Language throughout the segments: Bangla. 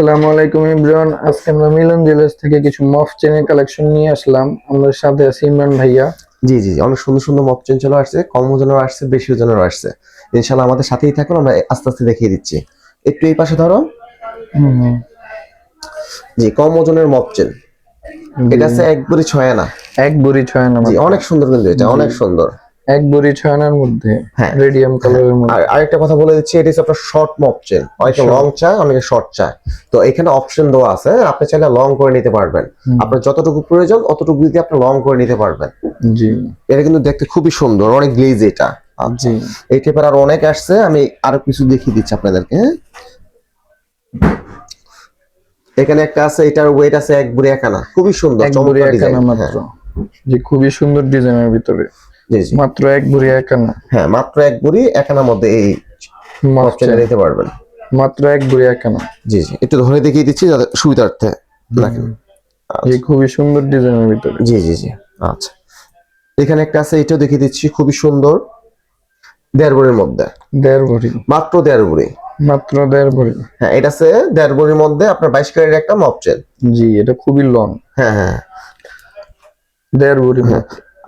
আসসালামু আলাইকুম ইমরান। আজকে আমরা মিলন জুয়েলার্স থেকে কিছু মফ চেনের কালেকশন নিয়ে আসলাম। আমাদের সাথে আছে ইমরান ভাইয়া। জি জি জি, অনেক সুন্দর সুন্দর মপ চেন চলে আসছে। কম ওজনেরও আসছে বেশি ওজনেরও আসছে। ইনশাল্লাহ আমাদের সাথেই থাকুন আমরা আস্তে আস্তে দেখিয়ে দিচ্ছি। একটু এই পাশে ধরো। জি কম ওজনের মফ চেন এটা আছে এক একবারই ছয় আনা। এক বড়ি ছয় আনা জি অনেক সুন্দর কিন্তু এটা অনেক সুন্দর। এক বড়ি ছয় আনার মধ্যে হ্যাঁ। রেডিয়াম কালারের মধ্যে। আর আরেকটা কথা বলে দিচ্ছি এটা আপনার শর্ট মপ চেন অনেকে লং চায় অনেকে শর্ট চায়। তো এখানে অপশন দেওয়া আছে আপনি চাইলে লং করে নিতে পারবেন। আপনার যতটুকু প্রয়োজন অতটুকু দিয়ে আপনি লং করে নিতে পারবেন। জি। এটা কিন্তু দেখতে খুবই সুন্দর অনেক গ্লেজ এটা। জি। এই টাইপের আর অনেক আসছে আমি আরও কিছু দেখিয়ে দিচ্ছি আপনাদেরকে হ্যাঁ? এখানে একটা আছে এটার ওয়েট আছে এক বুড়ি একানা খুবই সুন্দর চমৎকার ডিজাইন মাত্র। জি খুবই সুন্দর ডিজাইনের ভিতরে। মাত্র এক বড়ি এক আনা হ্যাঁ মাত্র এক বুড়ি একানার মধ্যে এই অপশনে নিতে পারবেন। মাত্র এক বড়ি এক আনা জি জি। একটু ধরে দেখিয়ে দিচ্ছি যাতে সুবিধার্থে দেখেন। জি খুবই সুন্দর ডিজাইনের ভিতরে। জি জি জি। আচ্ছা। এখানে একটা আছে এটাও দেখিয়ে দিচ্ছি খুবই সুন্দর। দেড় বুড়ির মধ্যে। দেড় ভরি। মাত্র দেড় বুড়ি মাত্র দেড় ভরি। হ্যাঁ এটা আছে দেড় বুড়ির মধ্যে আপনার বাইশ ক্যারেটের একটা মপ চেন। জি এটা খুবই লং। হ্যাঁ হ্যাঁ দেড় ভরি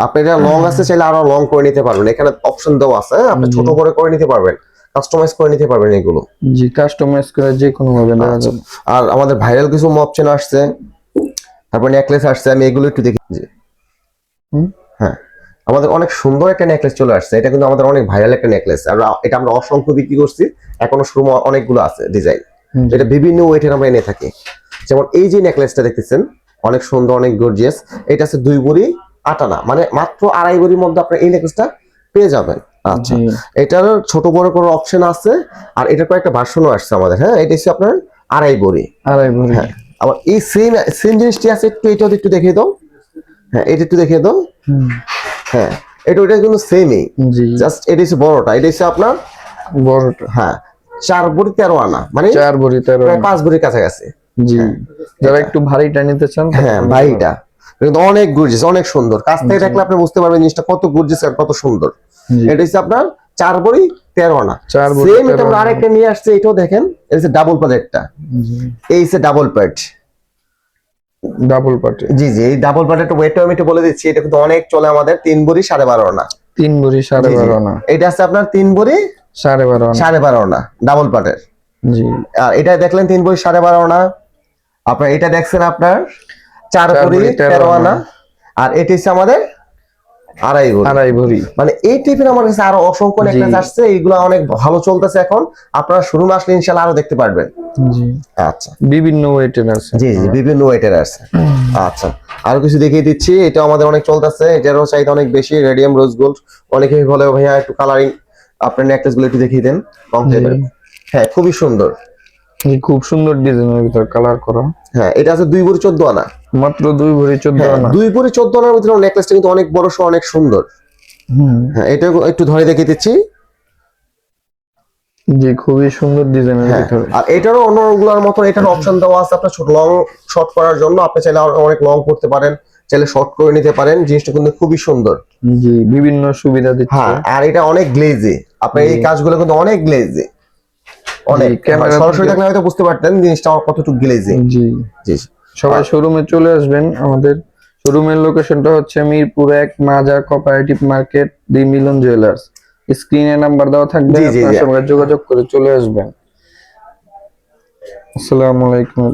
আপনি এটা লং আছে চাইলে আরও লং করে নিতে পারবেন। এখানে অপশন দেওয়া আছে আপনি ছোট করে করে নিতে পারবেন কাস্টমাইজ করে নিতে পারবেন এগুলো। জি কাস্টমাইজ করে যে কোনো ভাবে আর আমাদের ভাইরাল কিছু মপ চেন আসছে তারপর নেকলেস আসছে আমি এগুলো একটু দেখি। হ্যাঁ। আমাদের অনেক সুন্দর একটা নেকলেস চলে আসছে এটা কিন্তু আমাদের অনেক ভাইরাল একটা নেকলেস আর এটা আমরা অসংখ্য বিক্রি করছি এখনও শুরু অনেকগুলো আছে ডিজাইন। এটা বিভিন্ন ওয়েটের আমরা এনে থাকি। যেমন এই যে নেকলেসটা দেখতেছেন অনেক সুন্দর অনেক গর্জিয়াস এটা আছে দুই বড়ি আটানা মানে মাত্র আড়াই বড়ির মধ্যে আপনার এই নেকলেসটা পেয়ে যাবেন। আচ্ছা এটার ছোট বড় করে অপশন আছে? আর এটার কয়েকটা ভার্সনও আসছে আমাদের হ্যাঁ? এটা হচ্ছে আপনার আড়াই বড়ি। আড়াই ভরি হ্যাঁ আবার এই সেম সেম জিনিসটি আছে একটু এটাও একটু দেখিয়ে দাও। হ্যাঁ এটা একটু দেখিয়ে দাও। হ্যাঁ এটা ওটা কিন্তু সেমই জি। জাস্ট এটা হচ্ছে বড়টা এটা হচ্ছে আপনার বড়টা। হ্যাঁ চার বড়ি তেরো আনা মানে চার ভরি তেরো পাঁচ বড়ির কাছাকাছি। জি যারা একটু ভারীটা নিতে চান হ্যাঁ ভাইটা কিন্তু অনেক গর্জিয়াস অনেক সুন্দর। কাছ থেকে দেখলে আপনি বুঝতে পারবেন জিনিসটা কত গর্জিয়াস আর কত সুন্দর। এটা হচ্ছে আপনার চার বড়ি তেরো আনা। সেম এটা আমরা আরেকটা নিয়ে আসছে এটাও দেখেন এটা হচ্ছে ডাবল প্যাডেরটা জি। এই হচ্ছে ডাবল প্যাড ডাবল পাটে। জি জি এই ডাবল প্যাডেরটা ওয়েটটা আমি একটু বলে দিচ্ছি এটা কিন্তু অনেক চলে আমাদের তিন বড়ি সাড়ে বারো আনা। তিন ভরি সাড়ে। বারো আনা। এটা আছে আপনার তিন বড়ি সাড়ে বারো সাড়ে বারো আনা ডাবল প্যাডের জি। আর এটা দেখলেন তিন বড়ি সাড়ে বারো আনা। আপনার এটা দেখছেন আপনার চার বড়ি তেরো আনা। আর এটি হচ্ছে আমাদের আড়াই বড়ি আড়াই ভরি। মানে এই টাইপের আমার কাছে আরও অসংখ্য নেকলেস আসছে এইগুলো অনেক ভালো চলতেছে এখন। আপনারা শুরু আসলে ইনশাল্লাহ আরও দেখতে পারবেন। জি। আচ্ছা। বিভিন্ন ওয়েটের আছে। জি জি বিভিন্ন ওয়েটের আছে। আচ্ছা। আরও কিছু দেখিয়ে দিচ্ছি এটা আমাদের অনেক চলতেছে। এটারও চাহিদা অনেক বেশি রেডিয়াম রোজ গোল্ড অনেকেই বলে ভাইয়া একটু কালারিং আপনার নেকলেসগুলো একটু দেখিয়ে দেন হ্যাঁ খুবই সুন্দর। খুব সুন্দর ডিজাইনের ভিতর কালার করা। হ্যাঁ এটা আছে দুই ভরি চোদ্দ আনা। মাত্র দুই ভরি চোদ্দ হ্যাঁ, আনা দুই ভরি চোদ্দ আনার ভিতরে নেকলেসটা কিন্তু অনেক বড় সহ অনেক সুন্দর। হ্যাঁ এটা একটু ধরে দেখিয়ে দিচ্ছি। জি খুবই সুন্দর ডিজাইনের হ্যাঁ ভিতরে। আর এটারও অন্যগুলোর মতো এটার অপশন দেওয়া আছে আপনার ছোট লং শর্ট করার জন্য। আপনি চাইলে অনেক লং করতে পারেন চাইলে শর্ট করে নিতে পারেন। জিনিসটা কিন্তু খুবই সুন্দর। জি বিভিন্ন সুবিধা দিচ্ছে। হ্যাঁ আর এটা অনেক গ্লেজি আপনার এই কাজগুলো কিন্তু অনেক গ্লেজি অনেক। সরাসরি থেকে- দেখলে হয়তো বুঝতে পারতেন জিনিসটা আমার কতটুকু গ্লেজি জি জি। সবাই শোরুমে চলে আসবেন। আমাদের শোরুমের লোকেশনটা হচ্ছে মিরপুর এক মাজা cooperative market the Milan jewellers স্ক্রিনে নাম্বার দেওয়া থাকবে আপনারা যোগাযোগ করে চলে আসবেন। আসসালামু আলাইকুম।